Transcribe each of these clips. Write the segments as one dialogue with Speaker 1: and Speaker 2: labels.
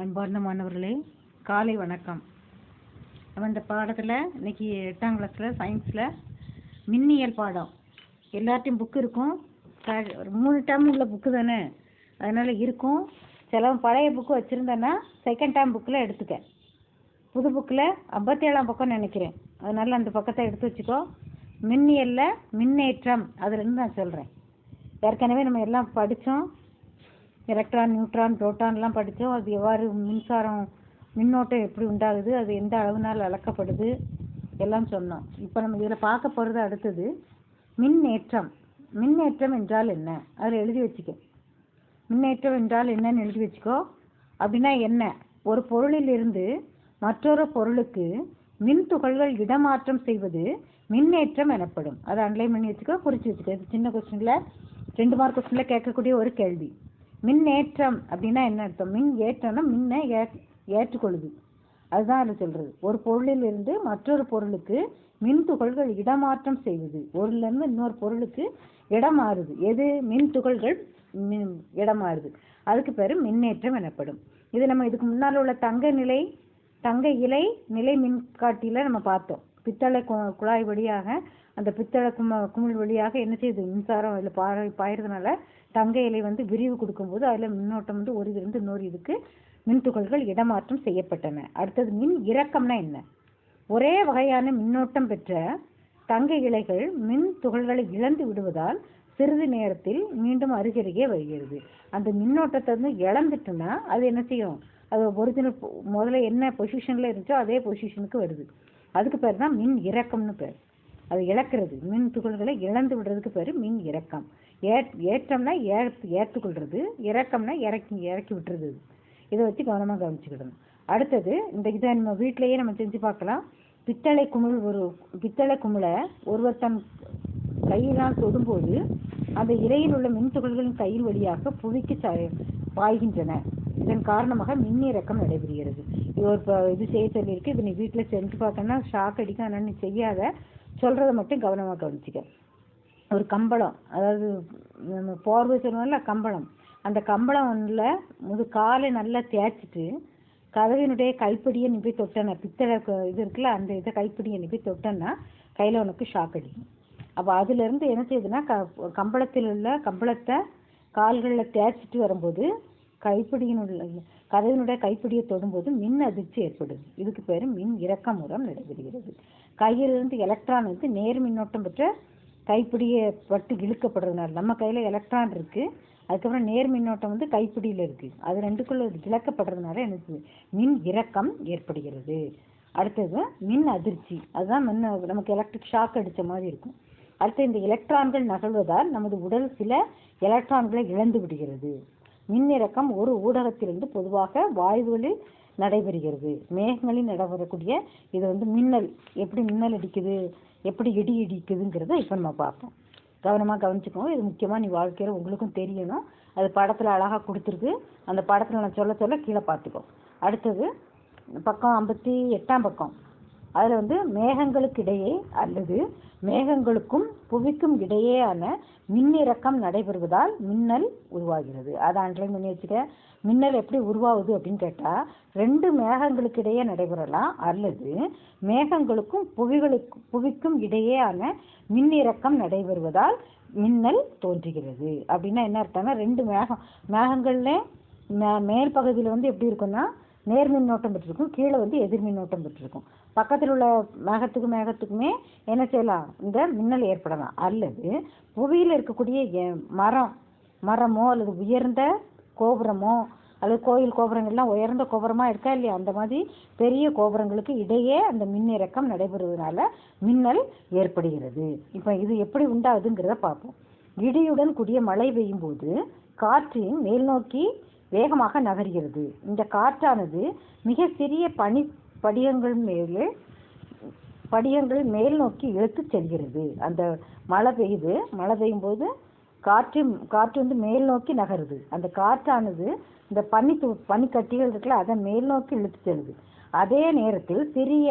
Speaker 1: அன்பார்ந்த மாணவர்களே காலை வணக்கம். நம்ம இந்த பாடத்தில் இன்னைக்கு எட்டாம் கிளாஸில் சயின்ஸில் மின்னியல் பாடம். எல்லார்ட்டையும் புக்கு இருக்கும். க- ஒரு மூணு டேம் உள்ள புக்கு தானே? அதனால் இருக்கும். சிலவன் பழைய புக்கு வச்சுருந்தேன்னா செகண்ட் டேம் புக்கில் எடுத்துக்க. புது புக்கில் ஐம்பத்தேழாம் பக்கம் நினைக்கிறேன். அதனால் அந்த பக்கத்தை எடுத்து வச்சுக்கோ. மின்னியலில் மின்னேற்றம். அதுலேருந்து நான் சொல்கிறேன் ஏற்கனவே நம்ம எல்லாம் படித்தோம் எலக்ட்ரான் நியூட்ரான் புரோட்டான்லாம் படித்தோம் அது எவ்வாறு மின்சாரம் மின்னோட்டம் எப்படி உண்டாகுது அது எந்த அளவுனால் அளக்கப்படுது எல்லாம் சொன்னோம். இப்போ நம்ம இதில் பார்க்க போகிறது அடுத்தது மின்னேற்றம். மின்னேற்றம் என்றால் என்ன? அதில் எழுதி வச்சுக்க. மின்னேற்றம் என்றால் என்னன்னு எழுதி வச்சுக்கோ. அப்படின்னா என்ன? ஒரு பொருளிலிருந்து மற்றொரு பொருளுக்கு மின் துகள்கள் இடமாற்றம் செய்வது மின்னேற்றம் எனப்படும். அதை அண்டர்லைன் பண்ணி வச்சுக்கோ குறித்து வச்சுக்கோ. இது சின்ன கொஸ்டினில் ரெண்டு மார்க் கொஸ்டினில் கேட்கக்கூடிய ஒரு கேள்வி. மின்னேற்றம் அப்படின்னா என்ன அர்த்தம்? மின் ஏற்றம்னா மின்னை ஏ ஏற்றுக்கொள்ளுது. அதுதான் அதில் சொல்கிறது ஒரு பொருளில் இருந்து மற்றொரு பொருளுக்கு மின் துகள்கள் இடமாற்றம் செய்வது. ஒருலேருந்து இன்னொரு பொருளுக்கு இடம் மாறுது. எது? மின் துகள்கள் மின் இடம் மாறுது. அதுக்கு பேர் மின்னேற்றம் எனப்படும். இது நம்ம இதுக்கு முன்னால் உள்ள தங்க நிலை தங்க இலை நிலை மின்காட்டியில் நம்ம பார்த்தோம். பித்தளை கு- குழாய் வழியாக அந்த பித்தளை கும குமிழ் வழியாக என்ன செய்யுது? மின்சாரம் அதில் பாய பாயிறதுனால தங்க இலை வந்து விரிவு கொடுக்கும்போது அதில் மின்னோட்டம் வந்து ஒரு இதுலேருந்து இன்னொரு இதுக்கு மின் துகள்கள் இடமாற்றம் செய்யப்பட்டன. அடுத்தது மின் இறக்கம்னா என்ன? ஒரே வகையான மின்னோட்டம் பெற்ற தங்க இலைகள் மின் துகள்களை இழந்து விடுவதால் சிறிது நேரத்தில் மீண்டும் அருகருகே வருகிறது. அந்த மின்னோட்டத்தை வந்து இழந்துட்டுன்னா அது என்ன செய்யும்? அது ஒரிஜினல் முதல்ல என்ன பொசிஷனில் இருந்துச்சோ அதே பொசிஷனுக்கு வருது. அதுக்கு பேர் தான் மின் இறக்கம்னு பேர். அது இழக்கிறது. மின் துகள்களை இழந்து விடுறதுக்கு பேர் மின் இறக்கம். ஏ ஏற்றம்னா ஏற்று ஏற்றுக்கொள்வது இறக்கம்னா இறக்கி இறக்கி விட்டுறது. இதை வச்சு கவனமாக கவனிச்சுக்கிடணும். அடுத்தது இந்த இதை நம்ம வீட்டிலையே நம்ம செஞ்சு பார்க்கலாம். பித்தளை குமிழ் ஒரு பித்தளை குமிழை ஒருவர் தன் கையினால் தொடும்போது அந்த இலையில் உள்ள மின் துகள்களின் கையில் வழியாக புவிக்கு பாய்கின்றன. இதன் காரணமாக மின்னிறக்கம் நடைபெறுகிறது. ஒரு இது செய்ய சொல்லியிருக்கு. இது நீ வீட்டில் செஞ்சு பார்த்தோன்னா ஷாக் அடிக்கும். ஆனால் நீ செய்யாத. சொல்கிறத மட்டும் கவனமாக கவனிச்சிக்க. ஒரு கம்பளம். அதாவது நம்ம போர்வை சொல்லுவோம்ல கம்பளம். அந்த கம்பளம் ஒன்றில் முது காலை நல்லா தேய்ச்சிட்டு கதவினுடைய கைப்பிடியை நீ போய் தொட்டனா பித்தளை இது இருக்குல்ல அந்த இதை கைப்பிடியை நீ போய் தொட்டனா கையில் உனக்கு ஷாக் அடிக்கும். அப்போ அதுலேருந்து என்ன செய்யுதுன்னா க கம்பளத்தில் உள்ள கம்பளத்தை கால்களில் தேய்ச்சிட்டு வரும்போது கைப்பிடியினுள்ள கதவினுடைய கைப்பிடியை தொடும்போது மின் அதிர்ச்சி ஏற்படுது. இதுக்கு பேர் மின் இறக்க மூலம் நடைபெறுகிறது. கையிலிருந்து எலக்ட்ரான் வந்து நேர் மின்னோட்டம் பெற்ற கைப்பிடியை பட்டு இழுக்கப்படுறதுனால நம்ம கையில் எலக்ட்ரான் இருக்குது அதுக்கப்புறம் நேர் மின்னோட்டம் வந்து கைப்பிடியில் இருக்குது அது ரெண்டுக்குள்ள இழக்கப்படுறதுனால எனக்கு மின் இறக்கம் ஏற்படுகிறது. அடுத்தது மின் அதிர்ச்சி. அதுதான் மின் நமக்கு எலக்ட்ரிக் ஷாக் அடித்த மாதிரி இருக்கும். அடுத்து இந்த எலக்ட்ரான்கள் நகழ்வதால் நமது உடல் சில எலக்ட்ரான்களை இழந்து விடுகிறது. மின்னிறக்கம் ஒரு ஊடகத்திலிருந்து பொதுவாக வாயுகளில் நடைபெறுகிறது. மேகங்களில் நடைபெறக்கூடிய இது வந்து மின்னல் எப்படி மின்னல் அடிக்குது எப்படி இடி இடிக்குதுங்கிறத இப்போ நம்ம பார்ப்போம். கவனமாக கவனிச்சுக்கோங்க. இது முக்கியமாக நீ வாழ்க்கையில் உங்களுக்கும் தெரியணும். அது படத்தில் அழகாக கொடுத்துருக்கு. அந்த படத்தில் நான் சொல்ல சொல்ல கீழே பார்த்துக்கோ. அடுத்தது பக்கம் ஐம்பத்தி எட்டாம் பக்கம். அதில் வந்து மேகங்களுக்கு இடையே அல்லது மேகங்களுக்கும் புவிக்கும் இடையேயான மின்னிறக்கம் நடைபெறுவதால் மின்னல் உருவாகிறது. அதை அன்றை பண்ணி மின்னல் எப்படி உருவாகுது அப்படின்னு கேட்டால் ரெண்டு மேகங்களுக்கு இடையே நடைபெறலாம். அல்லது மேகங்களுக்கும் புவிகளுக்கு புவிக்கும் இடையேயான மின்னிறக்கம் நடைபெறுவதால் மின்னல் தோன்றுகிறது. அப்படின்னா என்ன அர்த்தம்னா ரெண்டு மேகம் மேகங்கள்ல மே- மேல் பகுதியில் வந்து எப்படி இருக்கும்னா நேர் மின்னோட்டம் பெற்றிருக்கும் கீழே வந்து எதிர் மின்னோட்டம் பெற்றிருக்கும். பக்கத்தில் உள்ள மேகத்துக்கு மேகத்துக்குமே என்ன செய்யலாம்? இந்த மின்னல் ஏற்படலாம். அல்லது புவியில் இருக்கக்கூடிய எ- மரம் மரமோ அல்லது உயர்ந்த கோபுரமோ அல்லது கோயில் கோபுரங்கள்லாம் உயர்ந்த கோபுரமாக இருக்கா இல்லையா? அந்த மாதிரி பெரிய கோபுரங்களுக்கு இடையே அந்த மின்னிறக்கம் நடைபெறுவதனால மின்னல் ஏற்படுகிறது. இப்போ இது எப்படி உண்டாகுதுங்கிறத பார்ப்போம். இடியுடன் கூடிய மழை பெய்யும் போது காற்றின் மேல் நோக்கி வேகமாக நகர்கிறது. இந்த காற்றானது மிக சிறிய பனி படிகங்கள் மேலே படிகங்கள் மேல் நோக்கி இழுத்து செல்கிறது. அந்த மழை பெய்யுது மழை பெய்யும் போது காற்று காற்று வந்து மேல் நோக்கி நகருது. அந்த காற்றானது இந்த பனி து பனிக்கட்டிகள் இருக்குல்ல அதை மேல் நோக்கி இழுத்து செல்லுது. அதே நேரத்தில் சிறிய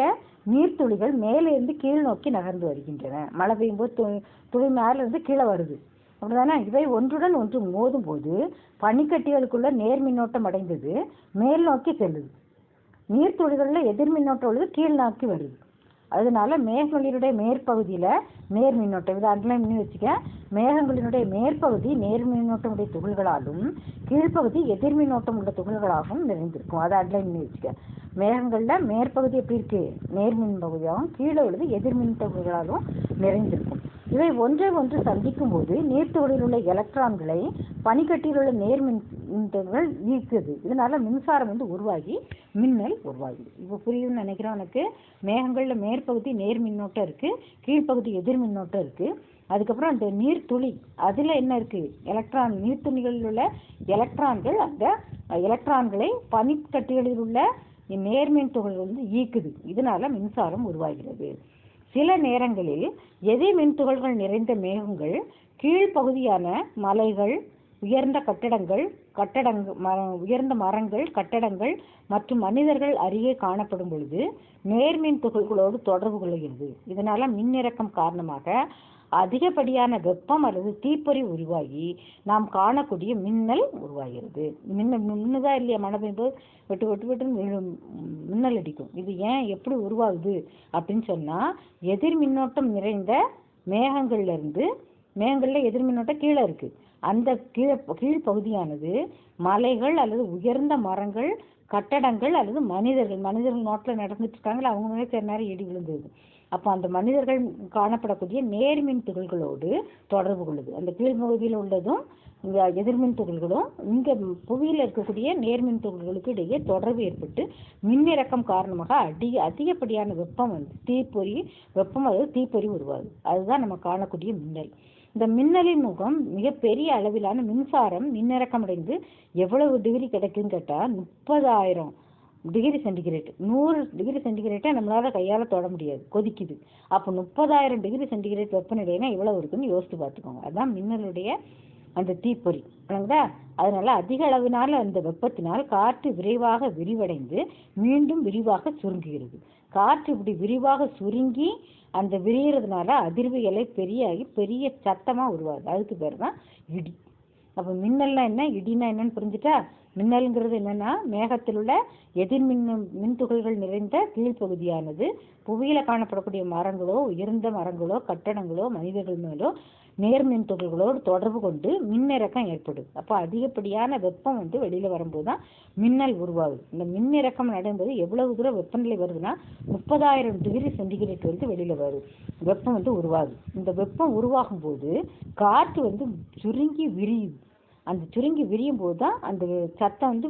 Speaker 1: நீர்த்துளிகள் மேலே இருந்து கீழ் நோக்கி நகர்ந்து வருகின்றன. மழை பெய்யும்போது து துளி மேலே இருந்து கீழே வருது. அப்படிதானே? இவை ஒன்றுடன் ஒன்று மோதும் போது பனிக்கட்டிகளுக்குள்ள நேர் மின்னோட்டம் அடைந்தது மேல் நோக்கி செல்லுது. நீர்த்துளிகளில் எதிர் மின்னோட்டம் உள்ளது கீழ் நோக்கி வருது. அதனால மேகங்களினுடைய மேற்பகுதியில் நேர் மின்னோட்டம். இதை அண்டர்லைன் பண்ணி வச்சுக்க. மேகங்களினுடைய மேற்பகுதி நேர் மின்னோட்டம் உடைய துகள்களாலும் கீழ்ப்பகுதி எதிர் மின்னோட்டம் உள்ள துகள்களாகவும் நிறைந்திருக்கும். அதை அண்டர்லைன் பண்ணி வச்சுக்க. மேகங்களில் மேற்பகுதி எப்படி இருக்கு? நேர்மின் பகுதியாகவும் கீழே உள்ளது எதிர்மின் துகள்களாலும் நிறைந்திருக்கும். இவை ஒன்றை ஒன்று சந்திக்கும் போது நீர்த்தோடில் உள்ள எலக்ட்ரான்களை பனிக்கட்டியில் உள்ள நேர்மின் துகள்கள் ஈர்க்குது. இதனால மின்சாரம் வந்து உருவாகி மின்னல் உருவாகுது. இப்போ புரியுதுன்னு நினைக்கிறேன் உனக்கு? மேகங்களில் மேற்பகுதி நேர் மின்னோட்டம் இருக்கு கீழ்ப்பகுதி எதிர் மின்னோட்டம் இருக்கு. அதுக்கப்புறம் அந்த நீர்த்துளி அதில் என்ன இருக்கு? எலக்ட்ரான் நீர்த்துளிகளில் உள்ள எலக்ட்ரான்கள் அந்த எலக்ட்ரான்களை பனிக்கட்டிகளில் உள்ள நேர்மின் துகள் வந்து ஈக்குது இதனால மின்சாரம் உருவாகிறது. சில நேரங்களில் எதிர் மின்துகள்கள் நிறைந்த மேகங்கள் கீழ்ப்பகுதியான மலைகள் உயர்ந்த கட்டடங்கள் கட்டடங்கள் ம உயர்ந்த மரங்கள் கட்டடங்கள் மற்றும் மனிதர்கள் அருகே காணப்படும் பொழுது நேர்மின் துகள்களோடு தொடர்பு கொள்கிறது. இதனால மின்னிறக்கம் காரணமாக அதிகப்படியான வெப்பம் அல்லது தீப்பொறி உருவாகி நாம் காணக்கூடிய மின்னல் உருவாகிறது. மின்ன மின்னுதா இல்லையா? மழை பெய்யும்போது வெட்டு வெட்டு வெட்டு மின்னல் அடிக்கும். இது ஏன் எப்படி உருவாகுது அப்படின்னு சொன்னா எதிர் மின்னோட்டம் நிறைந்த மேகங்கள்ல இருந்து மேகங்கள்ல எதிர் மின்னோட்டம் கீழே இருக்கு. அந்த கீழே கீழ் பகுதியானது மலைகள் அல்லது உயர்ந்த மரங்கள் கட்டடங்கள் அல்லது மனிதர்கள் மனிதர்கள் நோட்டில் நடந்துட்டு இருக்காங்களா அவங்க மேலே சில நேரம் இடி விழுந்தது. அப்போ அந்த மனிதர்கள் காணப்படக்கூடிய நேர்மின் துகள்களோடு தொடர்பு கொள்ளுது. அந்த கீழ்பகுதியில் உள்ளதும் இந்த எதிர்மின் துகள்களும் இங்கே புவியில் இருக்கக்கூடிய நேர்மின் துகள்களுக்கு இடையே தொடர்பு ஏற்பட்டு மின்னிறக்கம் காரணமாக அடி அதிகப்படியான வெப்பம் வந்து தீப்பொறி வெப்பம் அதாவது தீப்பொறி உருவாகுது. அதுதான் நம்ம காணக்கூடிய மின்னல். இந்த மின்னலின் முகம் மிகப்பெரிய அளவிலான மின்சாரம் மின்னிறக்கம் அடைந்து எவ்வளவு டிகிரி கிடைக்குன்னு கேட்டால் முப்பதாயிரம் டிகிரி சென்டிகிரேட் நூறு டிகிரி சென்டிகிரேட்டை நம்மளால் கையால் தொட முடியாது. கொதிக்குது. அப்போ முப்பதாயிரம் டிகிரி சென்டிகிரேட் வெப்பநிலைனா இவ்வளோ இருக்குன்னு யோசித்து பார்த்துக்கோங்க. அதுதான் மின்னலுடைய அந்த தீப்பொறி. விளங்குதா அதனால அதிக அளவினால அந்த வெப்பத்தினால் காற்று விரைவாக விரிவடைந்து மீண்டும் விரிவாக சுருங்குகிறது. காற்று இப்படி விரிவாக சுருங்கி அந்த விரிகிறதுனால அதிர்வு எலை பெரியாகி பெரிய சத்தமாக உருவாகுது. அதுக்கு பேர் தான் இடி. அப்போ மின்னல்னா என்ன? இடினா என்னன்னு புரிஞ்சுட்டா மின்னல்ங்கிறது என்னன்னா மேகத்தில் உள்ள எதிர்மின் மின் மின்துகள்கள் நிறைந்த கீழ்ப்பகுதியானது. புவியில காணப்படக்கூடிய மரங்களோ உயர்ந்த மரங்களோ கட்டடங்களோ மனிதர்கள் மேலோ நேர்மின் துகள்களோடு தொடர்பு கொண்டு மின்னிறக்கம் ஏற்படுது. அப்போ அதிகப்படியான வெப்பம் வந்து வெளியில வரும்போது தான் மின்னல் உருவாகுது. இந்த மின்னிறக்கம் நடைபெறும்போது எவ்வளவு தூரம் வெப்பநிலை வருதுன்னா முப்பதாயிரம் டிகிரி சென்டிகிரேட் வரைக்கும் வெளியில வருது. வெப்பம் வந்து உருவாகுது. இந்த வெப்பம் உருவாகும் போது காற்று வந்து சுருங்கி விரியுது. அந்த சுருங்கி விரியும் போது தான் அந்த சத்தம் வந்து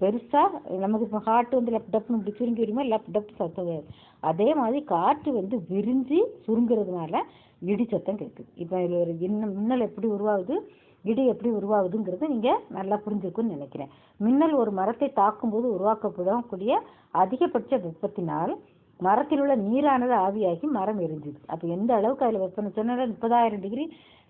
Speaker 1: பெருசாக நமக்கு இப்போ ஹார்ட் வந்து லப் டப்னு இப்படி சுருங்கி விரியுமா? லப் டப் சத்தம் அதே மாதிரி காற்று வந்து விரிஞ்சு சுருங்குறதுனால இடி சத்தம் கேட்குது. இப்போ இதில் ஒரு இன்னும் மின்னல் எப்படி உருவாகுது? இடி எப்படி உருவாகுதுங்கிறத நீங்கள் நல்லா புரிஞ்சுக்கும்னு நினைக்கிறேன். மின்னல் ஒரு மரத்தை தாக்கும்போது உருவாக்கப்படக்கூடிய அதிகபட்ச வெப்பத்தினால் மரத்தில் உள்ள நீரானது ஆவியாகி மரம் எரிஞ்சுது. அப்போ எந்த அளவுக்கு அதில் வெப்பம் சொன்னால முப்பதாயிரம் டிகிரி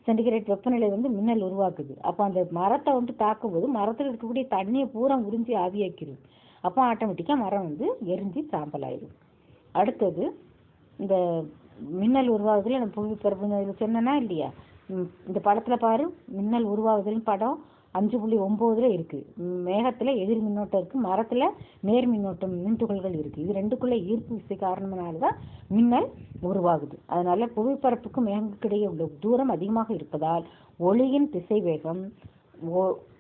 Speaker 1: சென்டிகிரேட் வெப்பநிலை வந்து மின்னல் உருவாக்குது. அப்போ அந்த மரத்தை வந்து தாக்கும்போது மரத்தில் இருக்கக்கூடிய தண்ணியை பூரா உறிஞ்சி ஆவியாக்கிடுது அப்போ ஆட்டோமேட்டிக்காக மரம் வந்து எரிஞ்சு சாம்பல் ஆயிடும் அடுத்தது இந்த மின்னல் உருவாகுதுல நம்ம புவி பிறப்பு சொன்னேன்னா இல்லையா? இந்த படத்தில் பாரு மின்னல் உருவாகுதுன்னு படம் அஞ்சு புள்ளி ஒம்போதுல இருக்கு. ம், மேகத்துல எதிர் மின்னோட்டம் இருக்கு. மரத்துல நேர் மின்னோட்டம் மின்துகள்கள் இருக்கு. இது ரெண்டுக்குள்ள ஈர்ப்பு விசை காரணத்தினாலதான் மின்னல் உருவாகுது. அதனால புவிப்பரப்புக்கும் மேகங்களுக்கு இடையே உள்ள தூரம் அதிகமாக இருப்பதால் ஒளியின் திசைவேகம்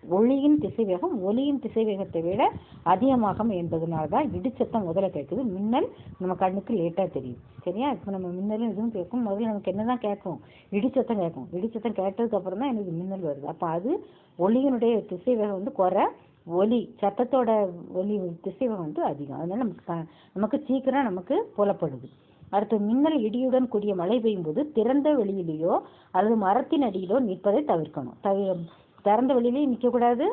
Speaker 1: ஒளியின் திசைவேகம் ஒளியின் திசைவேகத்தை விட அதிகமாகும் என்பதனால தான் இடிச்சத்தம் முதல்ல கேட்குது. மின்னல் நம்ம கண்ணுக்கு லேட்டாக தெரியும். சரியா? இப்போ நம்ம மின்னலும் இதுவும் கேட்கும். முதல்ல நமக்கு என்ன தான் கேட்கும். இடிச்சத்தம் கேட்கும் இடிச்சத்தம் கேட்டதுக்கப்புறம் தான் எனக்கு மின்னல் வருது. அப்போ அது ஒளியினுடைய திசைவேகம் வந்து குறை. ஒலி சத்தத்தோட ஒலி திசைவேகம் வந்து அதிகம். அதனால நமக்கு க- நமக்கு சீக்கிரம் நமக்கு புலப்படுது. அடுத்து மின்னல் இடியுடன் கூடிய மழை பெய்யும்போது திறந்த வெளியிலேயோ அல்லது மரத்தின் அடியிலோ நிற்பதை தவிர்க்கணும். தவிர திறந்த வெளியிலையும் நிற்கக்கூடாது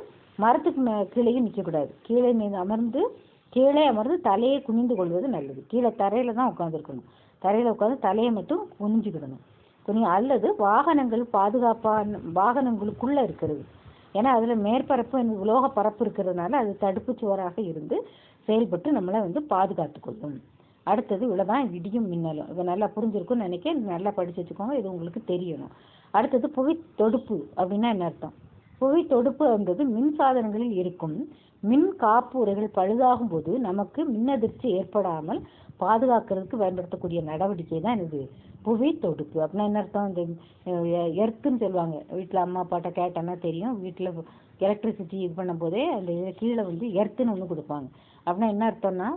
Speaker 1: மரத்துக்கு மே கீழேயும் நிற்கக்கூடாது. கீழே நீ அமர்ந்து கீழே அமர்ந்து தலையை குனிந்து கொள்வது நல்லது. கீழே தரையில் தான் உட்காந்துருக்கணும் தரையில் உட்காந்து தலையை மட்டும் குனிஞ்சுக்கிடணும். குனி அல்லது வாகனங்கள் பாதுகாப்பான வாகனங்களுக்குள்ளே இருக்கிறது. ஏன்னா அதில் மேற்பரப்பு உலோக பரப்பு இருக்கிறதுனால அது தடுப்பு சுவராக இருந்து செயல்பட்டு நம்மளை வந்து பாதுகாத்து கொள்ளும். அடுத்தது இவ்வளவுதான் இடியும் மின்னலும். இதை நல்லா புரிஞ்சிருக்கும்னு நினைக்க நல்லா படிச்சு வச்சுக்கோங்க. இது உங்களுக்கு தெரியணும். அடுத்தது புவி தொடுப்பு அப்படின்னா என்ன அர்த்தம்? புவி தொடுப்பு என்பது மின் சாதனங்களில் இருக்கும் மின் காப்புறைகள் பழுதாகும் போது நமக்கு மின்னதிர்ச்சி ஏற்படாமல் பாதுகாக்கிறதுக்கு பயன்படுத்தக்கூடிய நடவடிக்கை தான் இது. புவி தொடுப்பு. அப்படின்னா என்ன அர்த்தம்? இந்த எர்த்துன்னு சொல்லுவாங்க. வீட்டில் அம்மா அப்பாட்ட கேட்டோன்னா தெரியும். வீட்டில் எலக்ட்ரிசிட்டி இது பண்ணும் போதே அந்த கீழே வந்து எர்த்துன்னு ஒன்று கொடுப்பாங்க. அப்படின்னா என்ன அர்த்தம்னா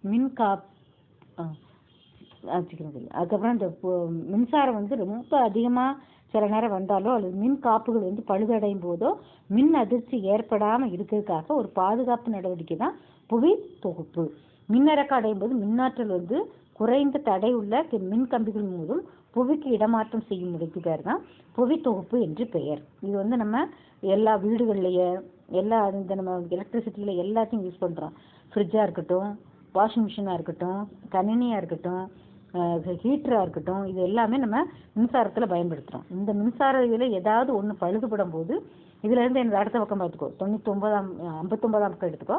Speaker 1: மின் காப் அதுக்கப்புறம் இந்த பு- மின்சாரம் வந்து ரொம்ப அதிகமாக சில நேரம் வந்தாலோ அல்லது மின் காப்புகள் வந்து பழுதடையும் போதோ மின் அதிர்ச்சி ஏற்படாமல் இருக்கிறதுக்காக ஒரு பாதுகாப்பு நடவடிக்கை தான் புவி தொகுப்பு. மின்னிறக்கம் அடையும் போது மின்னாற்றல் வந்து குறைந்த தடை உள்ள மின் கம்பிகள் மூலம் புவிக்கு இடமாற்றம் செய்யும் முறைக்கு பேர் தான் புவி தொகுப்பு என்று பெயர். இது வந்து நம்ம எல்லா வீடுகள்லையே எல்லா இந்த நம்ம எலக்ட்ரிசிட்டியில் எல்லாத்தையும் யூஸ் பண்ணுறோம் ஃப்ரிட்ஜாக இருக்கட்டும் வாஷிங் மிஷினாக இருக்கட்டும் கணினியாக இருக்கட்டும் ஹீட்டராக இருக்கட்டும் இது எல்லாமே நம்ம மின்சாரத்தில் பயன்படுத்துகிறோம் இந்த மின்சார இதில் ஏதாவது ஒன்று பழுதுபடும் போது இதுலேருந்து எனக்கு அடுத்த பக்கம் பார்த்துக்கோ தொண்ணூத்தொம்பதாம் ஐம்பத்தொம்பதாம் பக்கம் எடுத்துக்கோ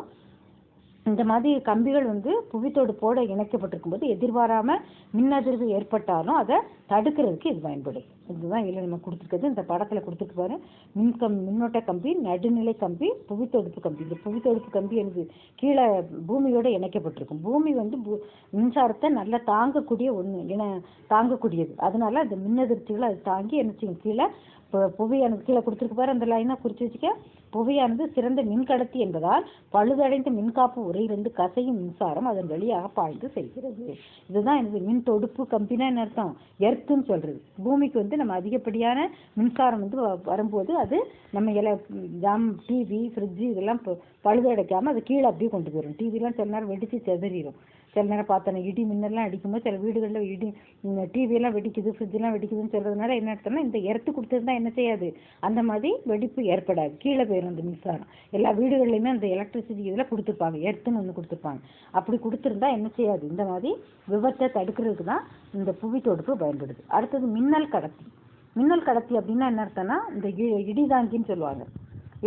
Speaker 1: இந்த மாதிரி கம்பிகள் வந்து புவித்தொடுப்போட இணைக்கப்பட்டிருக்கும் போது எதிர்பாராம மின்னதிர்வு ஏற்பட்டாலும் அதை தடுக்கிறதுக்கு இது பயன்படும். இதுதான் இதில் நம்ம கொடுத்துருக்கிறது. இந்த படத்தில் கொடுத்துக்குவாரு மின் கம் மின்னோட்ட கம்பி நடுநிலை கம்பி புவித்தொடுப்பு கம்பி. இந்த புவித்தொடுப்பு கம்பி என்பது கீழே பூமியோடு இணைக்கப்பட்டிருக்கும். பூமி வந்து மின்சாரத்தை நல்லா தாங்கக்கூடிய ஒன்று இன தாங்கக்கூடியது. அதனால அந்த மின்னதிர்ச்சிகளை அது தாங்கி என்ன செய்யும்? கீழே புவியானது கீழே கொடுத்துருக்கு பாரு அந்த லைனாக குறித்து வச்சுக்க. புவியானது சிறந்த மின்கடத்தி என்பதால் பழுதடைந்த மின்காப்பு உரையிலிருந்து கசையும் மின்சாரம் அதன் வழியாக பாய்ந்து செல்கிறது. இதுதான் எனது மின் தொடுப்பு கம்பினா என்ன அர்த்தம்? எர்த்துன்னு சொல்கிறது பூமிக்கு வந்து நம்ம அதிகப்படியான மின்சாரம் வந்து வ- வரும்போது அது நம்ம எல ஜாம் டிவி ஃப்ரிட்ஜு இதெல்லாம் பழுதடைக்காமல் அது கீழே அப்படியே கொண்டு போயிடும் டிவிலாம் சில நேரம் வெடித்து செதறிடும் சில நேரம் பார்த்தோன்னா இடி மின்னல்லாம் அடிக்கும்போது சில வீடுகளில் இடி டிவியெல்லாம் வெடிக்குது ஃப்ரிட்ஜெல்லாம் வெடிக்குதுன்னு சொல்றதுனால என்ன அர்த்தம்னா இந்த எர்த்து கொடுத்துருந்தா என்ன செய்யாது? அந்த மாதிரி வெடிப்பு ஏற்படாது. கீழே போயிடும் அந்த மின்சாரம். எல்லா வீடுகள்லையுமே அந்த எலக்ட்ரிசிட்டி இதில் கொடுத்துருப்பாங்க. எர்த்துன்னு ஒன்று கொடுத்துருப்பாங்க. அப்படி கொடுத்துருந்தா என்ன செய்யாது? இந்த மாதிரி விபத்தை தடுக்கிறதுக்கு தான் இந்த புவி தொடுப்பு பயன்படுது. அடுத்தது மின்னல் கடத்தி. மின்னல் கடத்தி அப்படின்னா என்ன அர்த்தம்னா இந்த இ- இடிதாங்கின்னு சொல்லுவாங்க.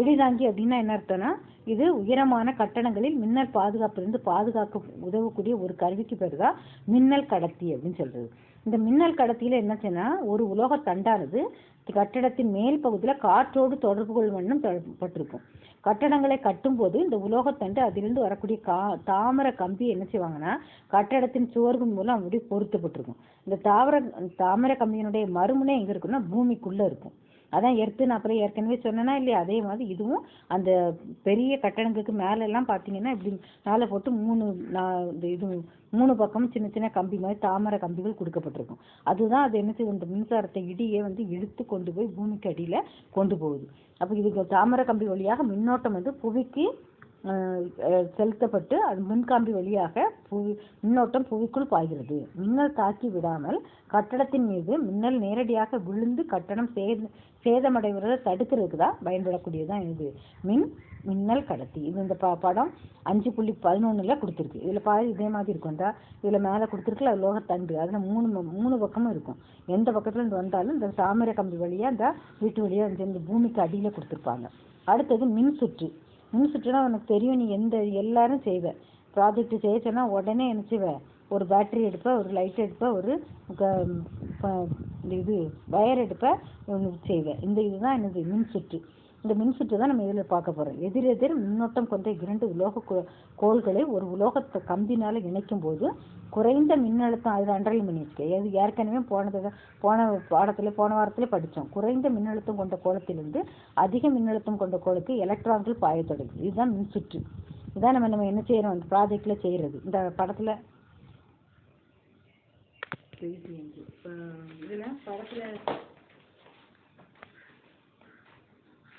Speaker 1: இடிதாங்கி அப்படின்னா என்ன அர்த்தம்னா இது உயரமான கட்டடங்களில் மின்னல் பாதுகாப்பிலிருந்து பாதுகாக்க உதவக்கூடிய ஒரு கருவிக்கு பேர் தான் மின்னல் கடத்தி அப்படின்னு சொல்றது. இந்த மின்னல் கடத்தியில என்ன ஒரு உலோக தண்டானது கட்டடத்தின் மேல் பகுதியில் காற்றோடு தொடர்பு கொள்ளும் வண்ணம் பட்டிருக்கும் கட்டடங்களை கட்டும்போது இந்த உலோகத்தண்டு அதிலிருந்து வரக்கூடிய கா தாமர கம்பி என்ன செய்வாங்கன்னா கட்டடத்தின் சுவர்கள் மூலம் அப்படி பொருத்தப்பட்டிருக்கும். இந்த தாவர தாமர கம்பியினுடைய மறுமுனை எங்கே இருக்குன்னா பூமிக்குள்ளே இருக்கும். அதான் எர்த்து நான் அப்புறம் ஏற்கனவே சொன்னேன்னா இல்லையா? அதே மாதிரி இதுவும் அந்த பெரிய கட்டடங்களுக்கு மேலெல்லாம் பார்த்தீங்கன்னா இப்படி மேலே போட்டு மூணு நா- இந்த இது மூணு பக்கமும் சின்ன சின்ன கம்பி மாதிரி தாமரை கம்பிகள் கொடுக்கப்பட்டிருக்கும். அதுதான் அது என்ன செய்யும்? இந்த மின்சாரத்தை இடியே வந்து இழுத்து கொண்டு போய் பூமிக்கு அடியில் கொண்டு போகுது. அப்போ இதுக்கு தாமரை கம்பி வழியாக மின்னோட்டம் வந்து புவிக்கு செலுத்தப்பட்டு அது மின்காம்பி வழியாக புவி மின்னோட்டம் புவிக்குள் பாய்கிறது. மின்னல் தாக்கி விடாமல் கட்டடத்தின் மீது மின்னல் நேரடியாக விழுந்து கட்டணம் சேத சேதமடைவதை தடுக்கிறதுக்கு தான் பயன்படக்கூடியதுதான் இது. மின் மின்னல் கடத்தி. இது இந்த ப படம் அஞ்சு புள்ளி பதினொன்றில் கொடுத்துருக்கு. இதில் பாரு இதே மாதிரி இருக்கும். இதில் மேலே கொடுத்துருக்குல லோகத்தண்டு அதில் மூணு மூணு பக்கமும் இருக்கும். எந்த பக்கத்துலேருந்து வந்தாலும் இந்த தாமரை கம்பி வழியாக இந்த வீட்டு வழியாக இந்த இந்த பூமிக்கு அடியில் கொடுத்துருப்பாங்க. அடுத்தது மின் சுற்று மின் உனக்கு தெரியும் நீ எந்த எல்லாரும் செய்வ. ப்ராஜெக்ட் செய்ய உடனே நினச்சிவேன் ஒரு பேட்டரி எடுப்ப ஒரு லைட் எடுப்ப ஒரு க- இந்த இது வயர் எடுப்ப உனக்கு செய்வேன் இந்த இதுதான் எனது மின்சுற்று. இந்த மின்சுற்று தான் நம்ம இதில் பார்க்க போகிறோம் எதிரெதிர் மின்னோட்டம் கொண்ட இரண்டு உலோக கோ- கோள்களை ஒரு உலோகத்தை கம்பினால் இணைக்கும் போது குறைந்த மின்னழுத்தம் அதில் அண்டர்லைன் பண்ணி அது ஏற்கனவே போனது போன பாடத்துல போன வாரத்தில் படித்தோம் குறைந்த மின்னழுத்தம் கொண்ட கோலத்திலிருந்து அதிக மின்னழுத்தம் கொண்ட கோளுக்கு எலக்ட்ரான்கள் பாய தொடங்குது. இதுதான் மின்சுற்று. இதான் நம்ம நம்ம என்ன செய்கிறோம் அந்த ப்ராஜெக்டில் செய்கிறது இந்த படத்தில் இதில் படத்தில்